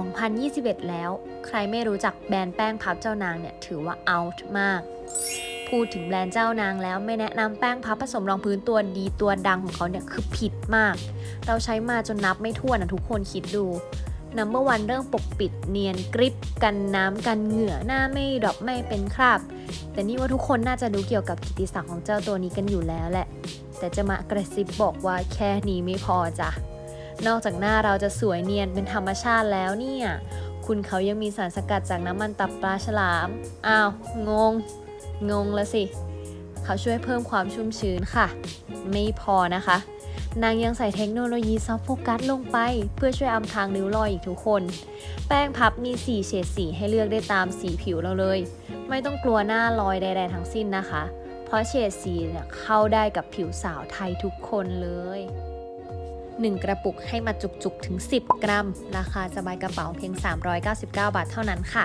2021 แล้ว ใครไม่รู้จักแบรนด์แป้งพับเจ้านางเนี่ยถือว่า out มาก พูดถึงแบรนด์เจ้านางแล้วไม่แนะนำแป้งพับผสมรองพื้นตัวดีตัวดังของเขาเนี่ยคือผิดมาก เราใช้มาจนนับไม่ถ้วนนะทุกคนคิดดู Number One เรื่องปกปิดเนียนกริปกันน้ำกันเหงื่อหน้าไม่ดรอปไม่เป็นคราบ แต่นี่ว่าทุกคนน่าจะรู้เกี่ยวกับกิตติศักดิ์ของเจ้าตัวนี้กันอยู่แล้วแหละ แต่จะมากระซิบบอกว่าแค่นี้ไม่พอจ้ะ นอกจากหน้าเราจะสวยเนียนเป็นธรรมชาติแล้วเนี่ย คุณเขายังมีสารสกัดจากน้ำมันตับปลาฉลาม อ้าว งง งงแล้วสิ เขาช่วยเพิ่มความชุ่มชื้นค่ะ ไม่พอนะคะ นางยังใส่เทคโนโลยีซอฟโฟกัสลงไป เพื่อช่วยอำพรางริ้วรอยอีกทุกคน แป้งพับมี 4 เฉดสีให้เลือกได้ตามสีผิวเราเลย ไม่ต้องกลัวหน้าลอยใดๆทั้งสิ้นนะคะ เพราะเฉดสีเนี่ยเข้าได้กับผิวสาวไทยทุกคนเลย 1 กระปุกให้มาจุกๆถึง 10 กรัม ราคาสบายกระเป๋าเพียง 399 บาทเท่านั้นค่ะ